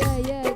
దయగల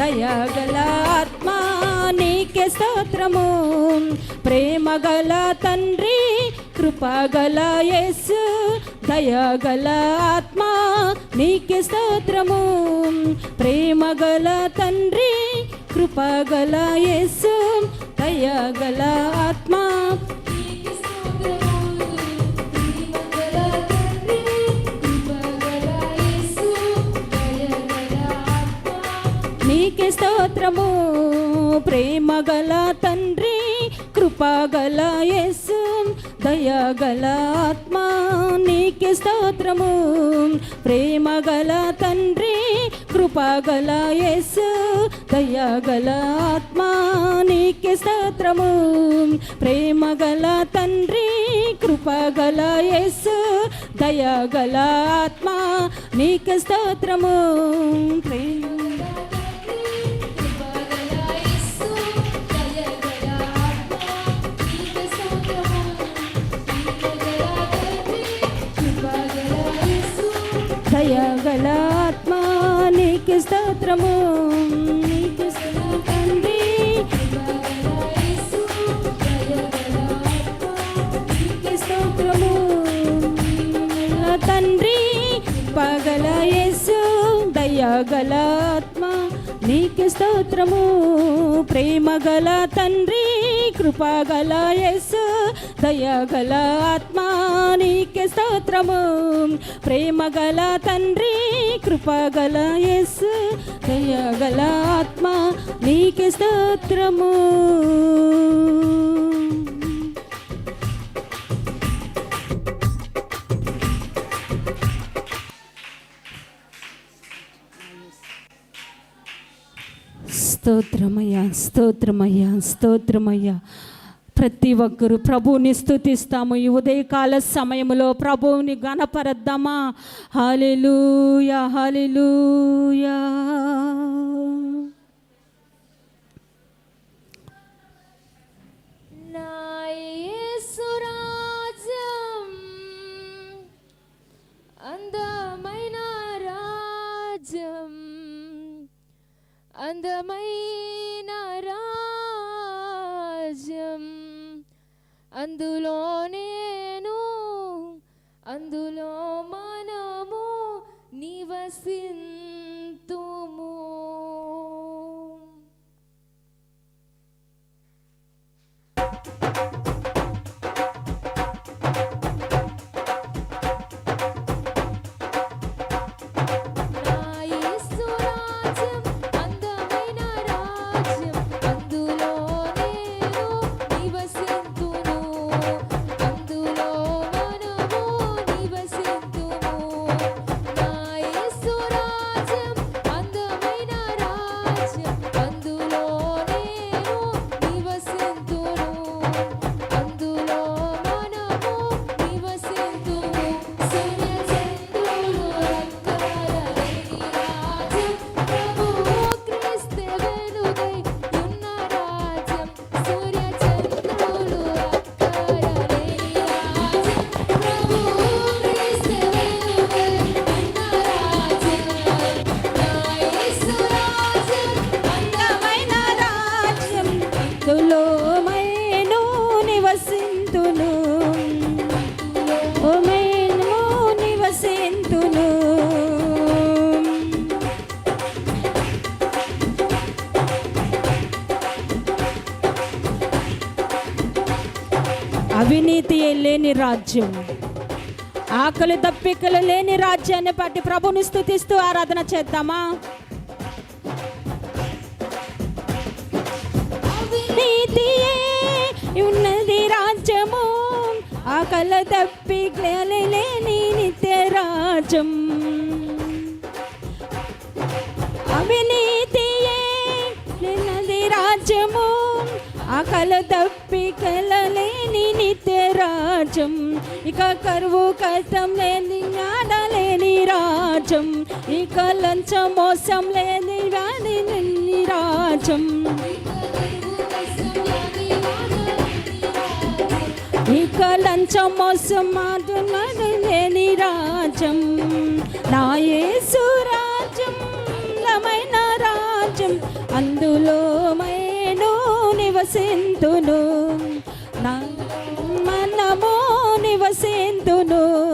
దయగల ఆత్మ నీకే స్తోత్రము. ప్రేమగల తండ్రి కృపగల యేసు దయగల ఆత్మా నీకే స్తోత్రము. ప్రేమగల తండ్రి కృపగల యేసు దయగల ఆత్మా స్తోత్రము. ప్రేమగల తండ్రి కృపగల యేసు దయగల ఆత్మ నీకే స్తోత్రము. ప్రేమగల తండ్రి కృపగల యేసు దయగల ఆత్మ నీకే స్తోత్రము. ప్రేమగల తండ్రి కృపగల యేసు దయగల ఆత్మ నీకే స్తోత్రము. ప్రేమ దయగల ఆత్మ నీకు స్తోత్రము. నీకు తండ్రి నీకు స్తోత్రము. నా తండ్రి పగల యేసు దయగల ఆత్మ నీకు స్తోత్రము. ప్రేమగల తండ్రి కృపగల యేసు దయగల ఆత్మా నీకు నీకే స్తోత్రము ప్రేమగల తండ్రి కృపగల ఎస్ దయగల ఆత్మ నీకే స్తోత్రము. స్తోత్రమయ్యా స్తోత్రమయ్యా స్తోత్రమయ్యా. ప్రతి ఒక్కరు ప్రభువుని స్థుతిస్తాము. ఈ ఉదయకాల సమయంలో ప్రభువుని గణపరద్దామా? హలిలూయ హలిలూయ అందమైన రాజ్యం అందమైన నివసింతుము అవినీతి లేని రాజ్యం. ఆకలి దప్పికలు లేని రాజ్యాన్ని బట్టి ప్రభుని స్థుతిస్తూ ఆరాధన చేద్దామా? అవినీతి ఉన్నది రాజ్యము. ఆకల తప్పి లేని నిత్య రాజ్యం. అవినీతియే ఉన్నది రాజ్యము. ఆకల తప్పి లేని నిత్య రాజ్యం. ఇక కరువు కష్టం లేని ఆడలేని రాజ్యం. ఇక లంచ మోసం లేని వ్యాధి లేని రాజ్యం. ఇక లంచం మోసం మాటలు లేని రాజ్యం. నా యేసు రాజ్యం. అందులో నివసింతును. నా మనము నివసింతును.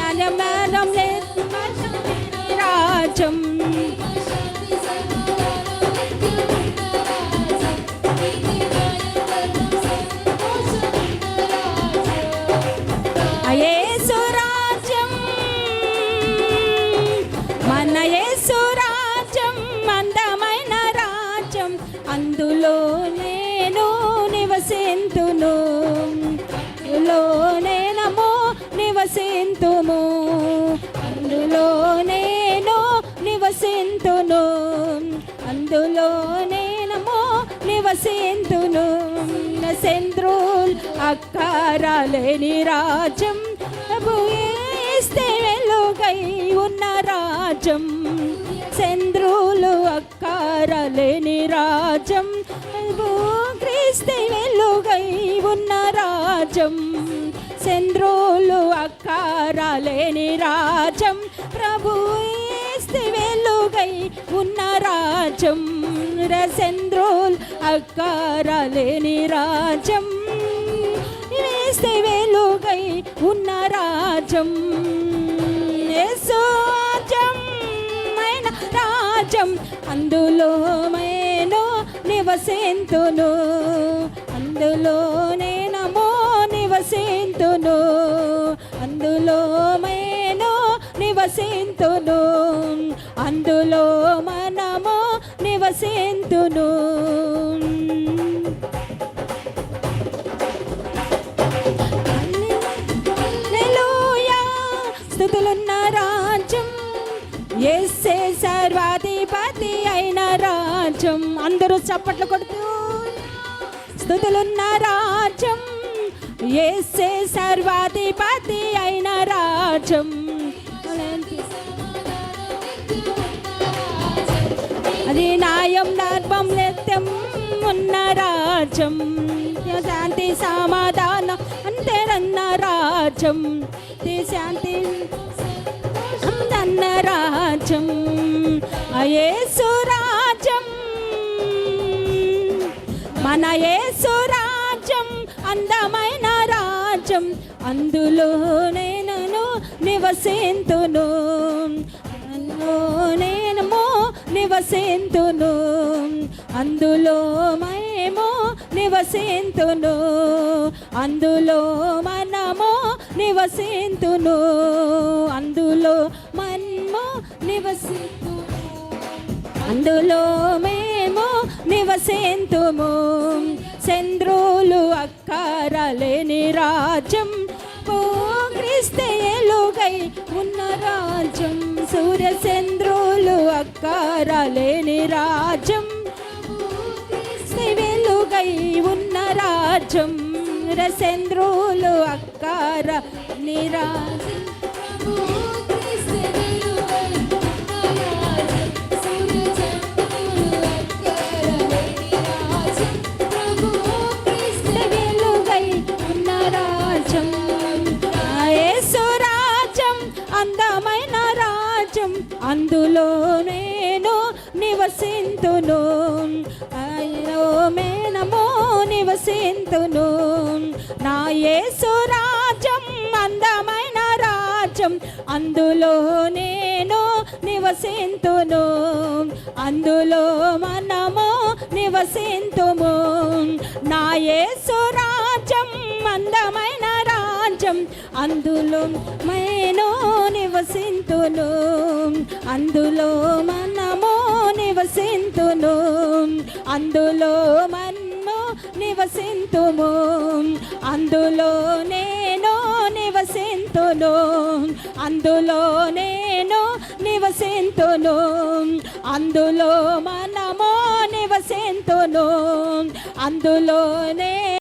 ያለመለምሌ నివసింతును అందులో నేనమో నివసింతును. సెంద్రూల్ అక్కారాలేని రాజ్యం భూయిస్తే వెలుగై ఉన్న రాజ్యం. చంద్రులు అక్కారలేని రాజ్యం క్రీస్తే వెలుగై ఉన్న రాజ్యం. చంద్రులు అక్కారలేని రాజ్యం ప్రభు ఇస్తే వెలుగై ఉన్న రాజ్యం. రసెంద్రోల్ అక్కరలేని రాజ్యం. వేస్తే వేలుగై ఉన్న రాజ్యం. యేసోజం మైన రాజ్యం. అందులో నేను నివసింతును. అందులో నేనమో నివసింతును. అందులో నివసింతును. అందులో మనము నివసింతును. స్థుతులున్న రాజ్యం. ఎస్సే సర్వాధిపతి అయిన రాజ్యం. అందరూ చప్పట్లు కొడుతూ స్థుతులున్న రాజ్యం. ఎస్సే సర్వాధిపతి అయిన రాజ్యం. హరినాయం దర్భం నిత్యం ఉన్న రాజ్యం శాంతి సమాధానం అంతేరన్న రాజ్యం ఈ శాంతి అందన్న రాజ్యం అయేసు రాజ్యం మన యేసు రాజ్యం అందమైన రాజ్యం అందులో నేనను నివసింతును అందులోనే నివసింతును. అందులో మేము నివసింతును. అందులో మనము నివసింతును. అందులో మనము నివసింతును. అందులో మేము నివసింతుము. చంద్రులు అక్కరలేని రాజ్యం. ఓ ఉన్న రాజ్యం. సూర్య చంద్రులు అక్కారలేని రాజ్యం. క్రీస్తే వెలుగై ఉన్న రాజ్యం. రసేంద్రులు అక్కార నిరాజ్యం అందులో నేను నివసింతును. అందులో మనము నివసింతుము. నా యేసు రాజ్యం అందమైన రాజ్యం. అందులో నేను నివసింతును. అందులో మనము నివసింతును. అందులో మన నివసింతుము అందులో నేను నివసింతును. అందులో నేను నివసింతును. అందులో మనము నివసింతును. అందులోనే